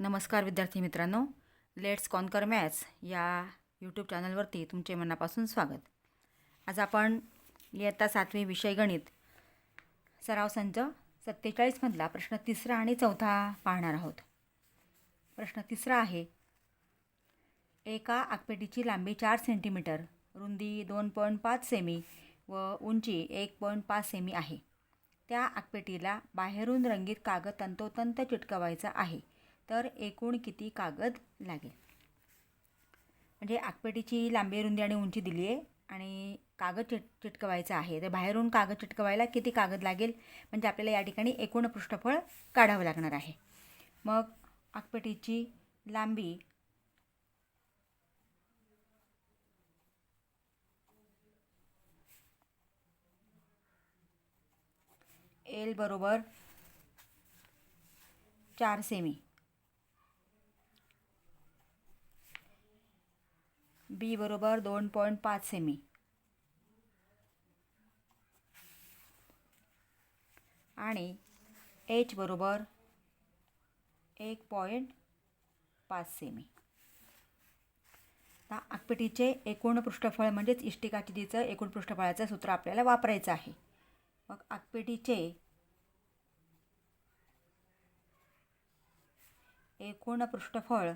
नमस्कार विद्यार्थी मित्रांनो. लेट्स कॉन्कर मॅथ्स या यूट्यूब चॅनलवरती तुमचे मनापासून स्वागत. आज आपण इयत्ता सातवी विषय गणित सराव संच सत्तेचाळीसमधला प्रश्न तिसरा आणि चौथा पाहणार आहोत. प्रश्न तिसरा आहे एका आकपेटीची लांबी चार सेंटीमीटर रुंदी दोन पॉईंट पाच सेमी व उंची एक पॉईंट पाच सेमी आहे. त्या आकपेटीला बाहेरून रंगीत कागद तंतोतंत चिटकवायचा आहे. तर एकूण किती कागद लागेल? म्हणजे आकपेटीची लांबी रुंदी आणि उंची दिली आहे आणि कागद चिट चिटकवायचा आहे. तर बाहेरून कागद चिटकवायला किती कागद लागेल? म्हणजे आपल्याला या ठिकाणी एकूण पृष्ठफळ काढावं लागणार आहे. मग आकपेटीची लांबी एल बरोबर चार सेमी. बी बरोबर दोन पॉईंट पाच सेमी. आणि एच बरोबर एक पॉईंट पाच सेमी. आता आकपेटीचे एकूण पृष्ठफळ म्हणजेच इष्टिकाचितीचं एकूण पृष्ठफळाचं सूत्र आपल्याला वापरायचं आहे. मग आकपेटीचे एकूण पृष्ठफळ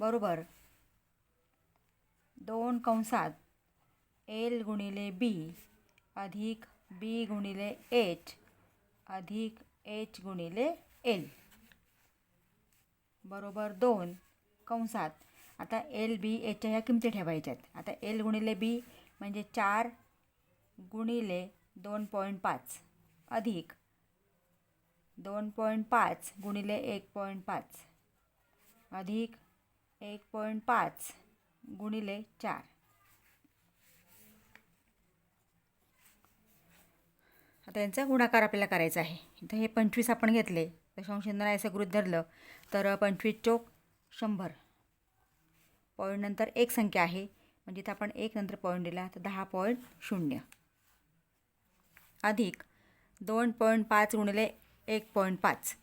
बरोबर. दोन कंसात एल गुणिले बी अधिक बी गुणिले एच अधिक एच गुणिले एल. बरोबर दोन कंसात. आता एल बी एचच्या ह्या किमती ठेवायच्या आहेत आता एल गुणिले बी म्हणजे चार गुणिले दोन पॉईंट पाच अधिक दोन पॉईंट पाच गुणिले एक पॉईंट पाच अधिक एक पॉईंट पाच गुणिले चार. आता यांचा गुणाकार आपल्याला करायचा आहे. इथं हे पंचवीस आपण घेतले. दशांश नाही असं गृहित धरलं. तर पंचवीस चोक शंभर. पॉईंट नंतर एक संख्या आहे. म्हणजे इथं आपण एक नंतर पॉईंट दिला. तर दहा पॉईंट शून्य. अधिक दोन पॉईंट पाच गुणिले एक पॉईंट पाच.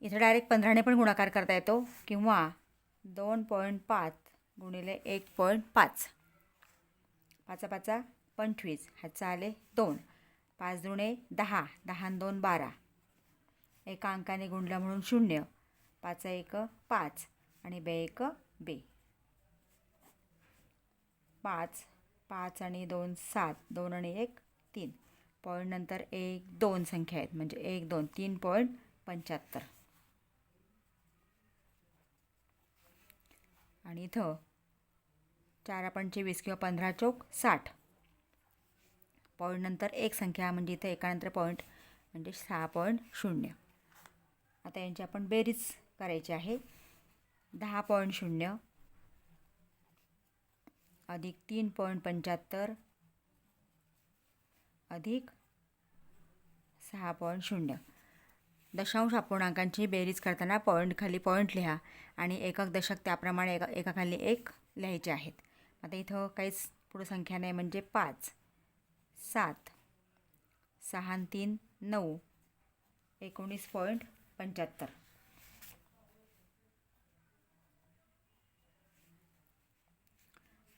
इथं डायरेक्ट पंधराने पण गुणाकार करता येतो. किंवा दोन पॉईंट पाच गुणिले एक पॉईंट पाच. पाचा पाचा पंचवीस ह्याचा आले दोन. पाच दुणे दहा दहा दोन बारा. एका अंकाने गुणलं म्हणून शून्य. पाच एक पाच आणि बे एक बे. पाच पाच आणि दोन सात दोन आणि एक तीन. पॉईंट नंतर एक दोन संख्या आहेत. म्हणजे एक दोन तीन पॉईंट पंच्याहत्तर. आणि इथं चार आपण वीस किंवा पंधरा चौक साठ. पॉईंट नंतर एक संख्या म्हणजे इथं एकानंतर पॉईंट म्हणजे सहा पॉईंट शून्य. आता यांची आपण बेरीज करायची आहे. दहा पॉईंट शून्य अधिक तीन पॉईंट पंच्याहत्तर अधिक सहा पॉईंट शून्य. दशांश अपूर्णांकांची बेरीज करताना पॉईंट खाली पॉईंट लिहा. आणि एकक दशक त्याप्रमाणे एका एकाखाली एक लिहायचे आहेत. आता इथं काहीच पुढं संख्या नाही म्हणजे पाच. सात. सहा तीन नऊ. एकोणीस पॉईंट पंच्याहत्तर.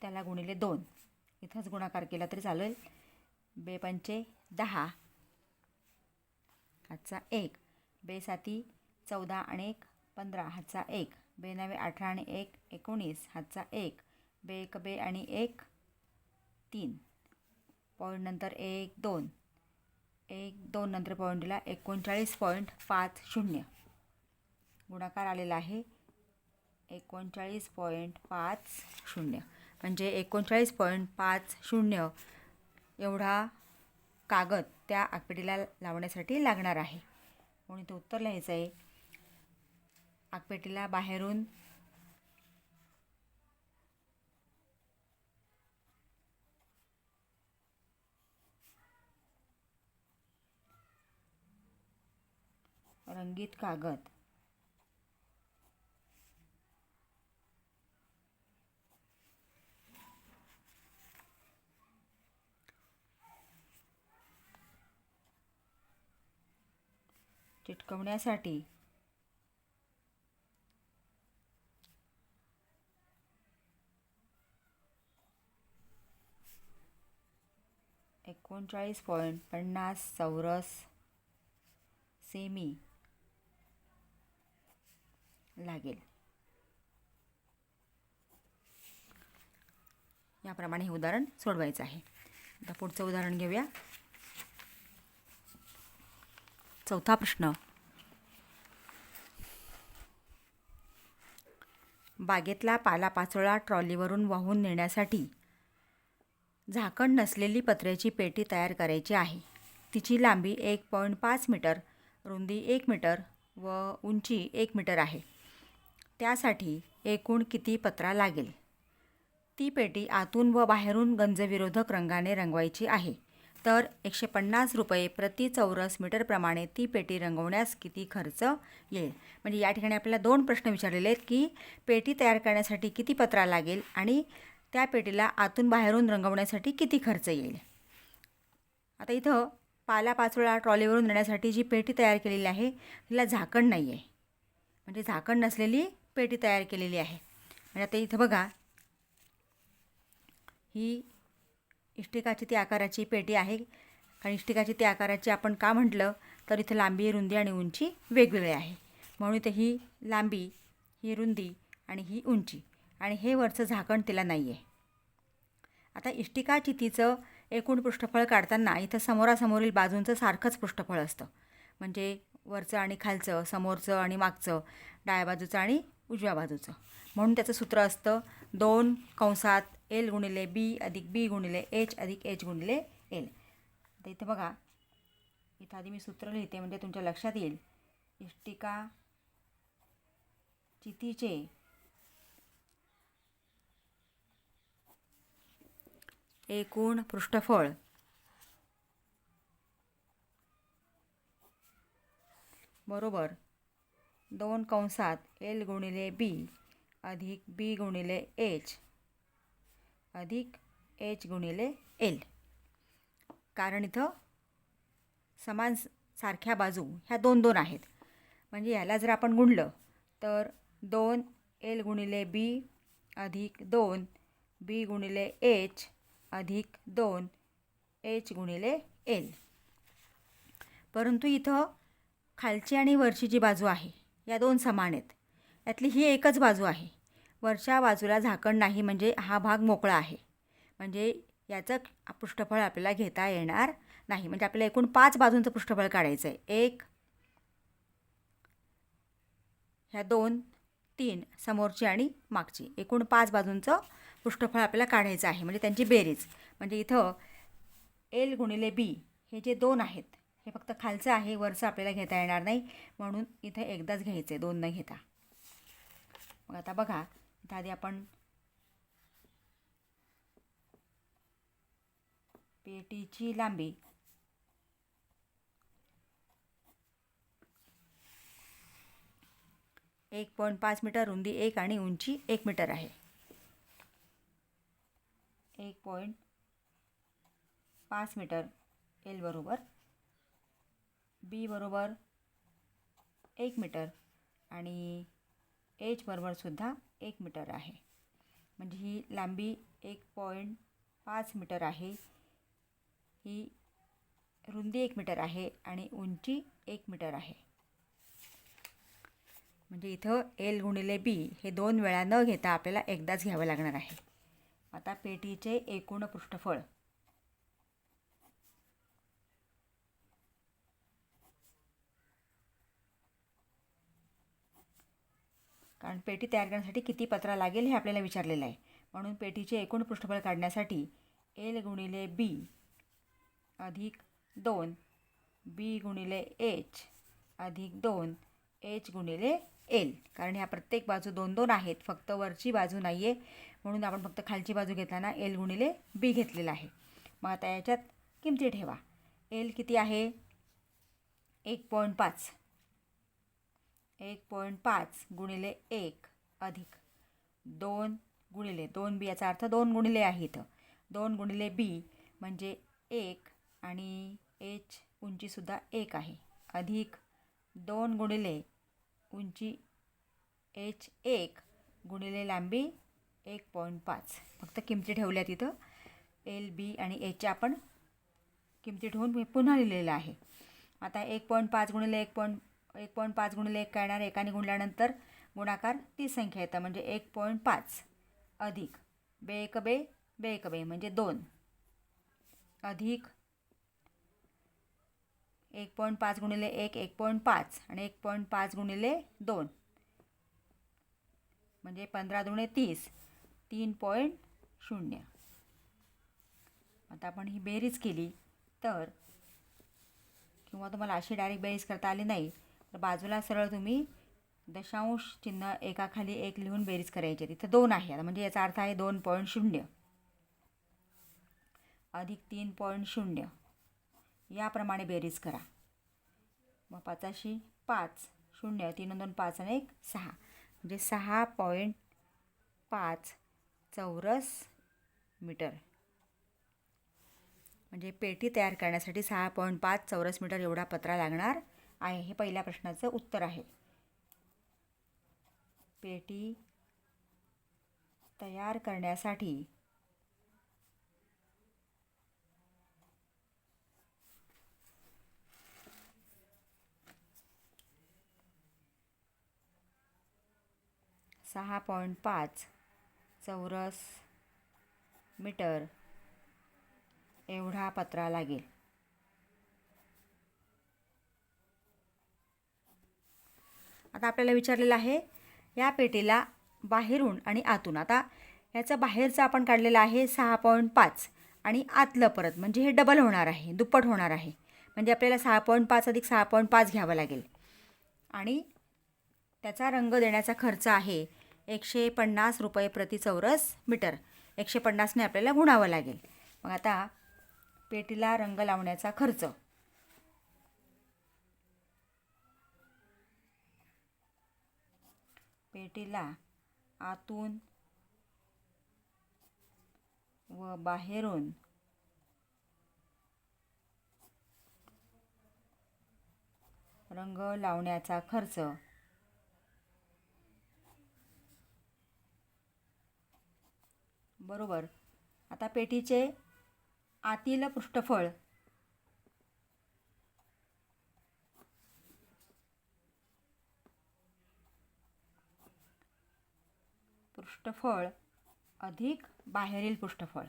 त्याला गुणिले दोन. इथंच गुणाकार केला तरी चालेल. बे पंचे दहा. आजचा एक. बेसाती चौदा आणि एक पंधरा हातचा एक बेनवे अठरा आणि एक एकोणीस हातचा एक बे एक बे आणि एक तीन. पॉईंट नंतर एक दोन. एक दोन नंतर पॉईंट दिला एकोणचाळीस पॉईंट पाच शून्य. गुणाकार आलेला आहे. एकोणचाळीस पॉईंट पाच शून्य. म्हणजे एकोणचाळीस पॉईंट पाच शून्य एवढा कागद त्या आकपेटीला लावण्यासाठी लागणार आहे. म्हणून ते उत्तर लिहायचं आहे. आगपेटीला बाहेरून. रंगीत कागद. चिटकवण्यासाठी एकोणचाळीस पॉईंट पन्नास चौरस सेमी लागेल. याप्रमाणे हे उदाहरण सोडवायचं आहे. आता पुढचं उदाहरण घेऊया. चौथा प्रश्न. बागेतला पालापाचोळा ट्रॉलीवरून वाहून नेण्यासाठी. झाकण नसलेली पत्र्याची पेटी तयार करायची आहे. तिची लांबी एक पॉईंट पाच मीटर रुंदी एक मीटर व उंची एक मीटर आहे. त्यासाठी एकूण किती पत्रा लागेल? ती पेटी आतून व बाहेरून गंजविरोधक रंगाने रंगवायची आहे. तर एकशे पन्नास रुपये प्रति चौरस मीटरप्रमाणे ती पेटी रंगवण्यास किती खर्च येईल? म्हणजे या ठिकाणी आपल्याला दोन प्रश्न विचारलेले आहेत की पेटी तयार करण्यासाठी किती पत्रा लागेल आणि त्या पेटीला आतून बाहेरून रंगवण्यासाठी किती खर्च येईल? आता इथं पालापाचोळा ट्रॉलीवरून नेण्यासाठी जी पेटी तयार केलेली आहे तिला झाकण नाही आहे म्हणजे झाकण नसलेली पेटी तयार केलेली आहे. म्हणजे आता इथं बघा ही इष्टिकाची ती आकाराची पेटी आहे. कारण इष्टिकाची ती आकाराची आपण का म्हटलं? तर इथं लांबी रुंदी आणि उंची वेगवेगळी आहे. म्हणून इथं ही लांबी ही रुंदी आणि ही उंची. आणि हे वरचं झाकण तिला नाही आहे आता इष्टिका चितीचं एकूण पृष्ठफळ काढताना इथं समोरासमोरील बाजूंचं सारखंच पृष्ठफळ असतं. म्हणजे वरचं आणि खालचं समोरचं आणि मागचं डाव्या बाजूचं आणि उजव्या बाजूचं. म्हणून त्याचं सूत्र असतं दोन कंसात एल गुणिले बी अधिक बी गुणिले एच अधिक एच गुणिले एल आता इथे बघा. इथं आधी मी सूत्र लिहिते म्हणजे तुमच्या लक्षात येईल. इष्टिका चितीचे एकूण पृष्ठफळ. बरोबर. दोन कंसात एल गुणिले बी अधिक बी गुणिले एच अधिक एच गुणिले एल. कारण इथं समान सारख्या बाजू ह्या दोन दोन आहेत. म्हणजे याला जर आपण गुणलं तर दोन एल गुणिले बी अधिक दोन बी गुणिले एच अधिक दोन एच गुणिले एल. परंतु इथं खालची आणि वरची जी बाजू आहे या दोन समान आहेत. यातली ही एकच बाजू आहे. वरच्या बाजूला झाकण नाही म्हणजे हा भाग मोकळा आहे. म्हणजे याचं पृष्ठफळ आपल्याला घेता येणार नाही. म्हणजे आपल्याला एकूण पाच बाजूंचं पृष्ठफळ काढायचं आहे. एक ह्या दोन तीन समोरची आणि मागची. एकूण पाच बाजूंचं पृष्ठफळ आपल्याला काढायचं आहे. म्हणजे त्यांची बेरीज. म्हणजे इथं एल गुणिले बी हे जे दोन आहेत हे फक्त खालचं आहे वरचं आपल्याला घेता येणार नाही. म्हणून इथं एकदाच घ्यायचं आहे दोन न घेता. मग आता बघा आधी आपण पेटीची लांबी. एक पॉईंट पाच मीटर रुंदी एक आणि उंची एक मीटर आहे. एक पॉईंट पाच मीटर एल बरोबर. बी बरोबर एक मीटर आणि एच बरोबरसुद्धा एक मीटर आहे. म्हणजे ही लांबी एक पॉईंट पाच मीटर आहे. ही रुंदी एक मीटर आहे आणि उंची एक मीटर आहे. म्हणजे इथं एल गुणिले बी हे दोन वेळा न घेता आपल्याला एकदाच घ्यावं लागणार आहे. आता पेटीचे एकूण पृष्ठफळ कारण पेटी तयार करण्यासाठी किती पत्रा लागेल हे आपल्याला विचारलेलं आहे. म्हणून पेटीचे एकूण पृष्ठफळ काढण्यासाठी एल गुणिले बी अधिक दोन बी गुणिले एच अधिक दोन एच गुणिले एल कारण ह्या प्रत्येक बाजू दोन दोन आहेत फक्त वरची बाजू नाही आहे म्हणून आपण फक्त खालची बाजू घेताना एल गुणिले बी घेतलेला आहे. मग आता याच्यात किमती ठेवा. एल किती आहे? एक पॉईंट पाच. एक पॉईंट पाच गुणिले एक अधिक दोन गुणिले दोन बी याचा अर्थ दोन गुणिले आहे इथं. दोन गुणिले बी म्हणजे एक आणि एच उंचीसुद्धा एक आहे. अधिक दोन गुणिले उंची एच एक गुणिले लांबी एक पॉईंट पाच. फक्त किमती ठेवल्या तिथं एल बी आणि एचच्या आपण किमती ठेवून मी पुन्हा लिहिलेलं आहे. आता एक पॉईंट पाच गुणिले एक पॉईंट एक पॉईंट पाच गुणिले एक काय येणार एकाने गुणल्यानंतर गुणाकार ती संख्या येतं म्हणजे एक पॉईंट पाच अधिक बे एक बे बे एक बे म्हणजे दोन. अधिक एक पॉईंट पाच गुणिले एक एक पॉईंट पाच आणि एक पॉईंट पाच गुणिले दोन. म्हणजे पंधरा दुणे तीस तीन पॉईंट शून्य. आता आपण ही बेरीज केली तर किंवा तुम्हाला अशी डायरेक्ट बेरीज करता आली नाही तर बाजूला सरळ तुम्ही दशांश चिन्ह एकाखाली एक लिहून बेरीज करायची. तिथं दोन आहे. आता म्हणजे याचा अर्थ आहे दोन पॉईंट शून्य. अधिक तीन पॉईंट शून्य. याप्रमाणे बेरीज करा. मग पाचाशी पाच शून्य तीन दोन पाच आणि एक सहा. म्हणजे सहा पॉईंट पाच चौरस मीटर. म्हणजे पेटी तयार करण्यासाठी सहा पॉईंट पाच चौरस मीटर एवढा पत्रा लागणार. आहे हे पहिल्या प्रश्नाचं उत्तर आहे. पेटी तयार करण्यासाठी सहा पॉईंट पाच चौरस मीटर एवढा पत्रा लागेल. आता आपल्याला विचारलेलं आहे या पेटीला बाहेरून आणि आतून. आता याचं बाहेरचं आपण काढलेलं आहे सहा पॉईंट पाच आणि आतलं परत. म्हणजे हे डबल होणार आहे दुप्पट होणार आहे. म्हणजे आपल्याला सहा पॉईंट पाच अधिक सहा पॉईंट पाच घ्यावं लागेल. आणि त्याचा रंग देण्याचा खर्च आहे एकशे पन्नास रुपये प्रति चौरस मीटर. एकशे पन्नासने आपल्याला गुणावं लागेल. मग आता पेटीला रंग लावण्याचा खर्च. पेटीला आतून व बाहेरून रंग लावण्याचा खर्च. बरोबर. आता पेटीचे आतील पृष्ठफळ पृष्ठफळ अधिक बाहेरील पृष्ठफळ.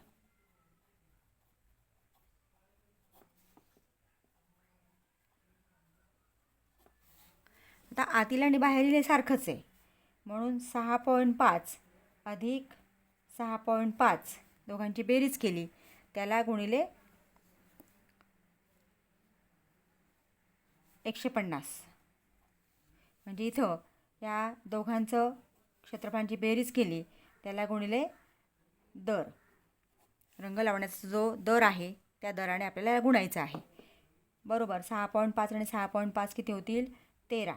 आता आतील आणि बाहेरील हे सारखंच आहे. म्हणून सहा पॉईंट पाच अधिक सहा पॉईंट पाच दोघांची बेरीज केली. त्याला गुणिले एकशे पन्नास. म्हणजे इथं या दोघांचं क्षेत्रफळांची बेरीज केली त्याला गुणिले दर. रंग लावण्याचा जो दर आहे त्या दराने आपल्याला गुणायचा आहे. बरोबर सहा पॉईंट पाच आणि सहा पॉईंट पाच किती होतील? तेरा.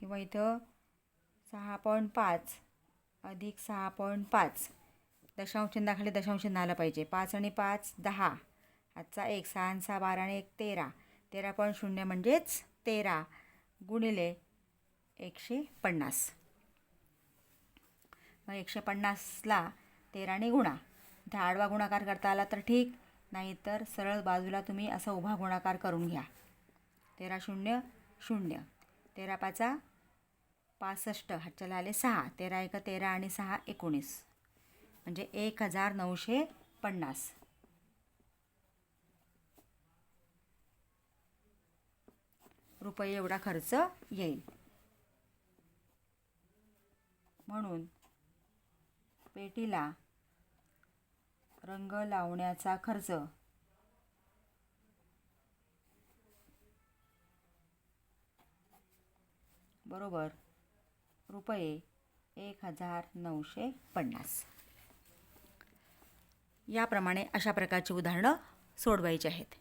किंवा इथं सहा पॉईंट पाच अधिक सहा पॉईंट पाच. दशांश चिन्हाखाली दशांश चिन्ह आलं पाहिजे. पाच आणि पाच दहा. आजचा एक सहा आणि सहा बारा आणि एक तेरा. तेरा पॉईंट शून्य म्हणजेच तेरा गुणिले एकशे पन्नास. मग एकशे पन्नासला तेराने गुणा. इथं आडवा गुणाकार करता आला तर ठीक नाहीतर सरळ बाजूला तुम्ही असा उभा गुणाकार करून घ्या. तेरा शून्य शून्य. तेरा पाचा पासष्ट ह्याच्याला आले सहा. तेरा एक तेरा आणि सहा एकोणीस. म्हणजे एक हजार नऊशे पन्नास. रुपये एवढा खर्च येईल. म्हणून पेटीला रंग लावण्याचा खर्च. बरोबर. रुपये एक हजार नऊशे पन्नास. याप्रमाणे अशा प्रकारची उदाहरणं सोडवायची आहेत.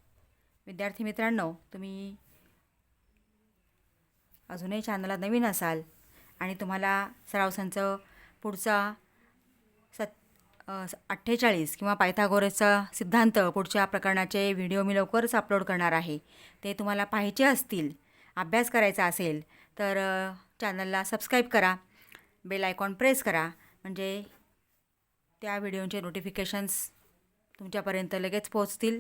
विद्यार्थी मित्रांनो तुम्ही अजूनही चॅनलला नवीन असाल आणि तुम्हाला सराव संच पुढचा अठ्ठेचाळीस किंवा पायथागोरसचा सिद्धांत पुढच्या प्रकरणाचे व्हिडिओ मी लवकरच अपलोड करणार आहे. ते तुम्हाला पाहिजे असतील अभ्यास करायचा असेल तर चॅनलला सबस्क्राईब करा बेल आयकॉन प्रेस करा म्हणजे त्या व्हिडिओचे नोटिफिकेशन्स तुमच्यापर्यंत लगेच पोहोचतील.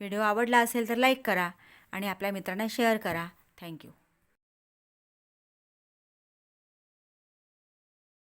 व्हिडिओ आवडला असेल तर लाईक करा आणि आपल्या मित्रांना शेअर करा. थँक्यू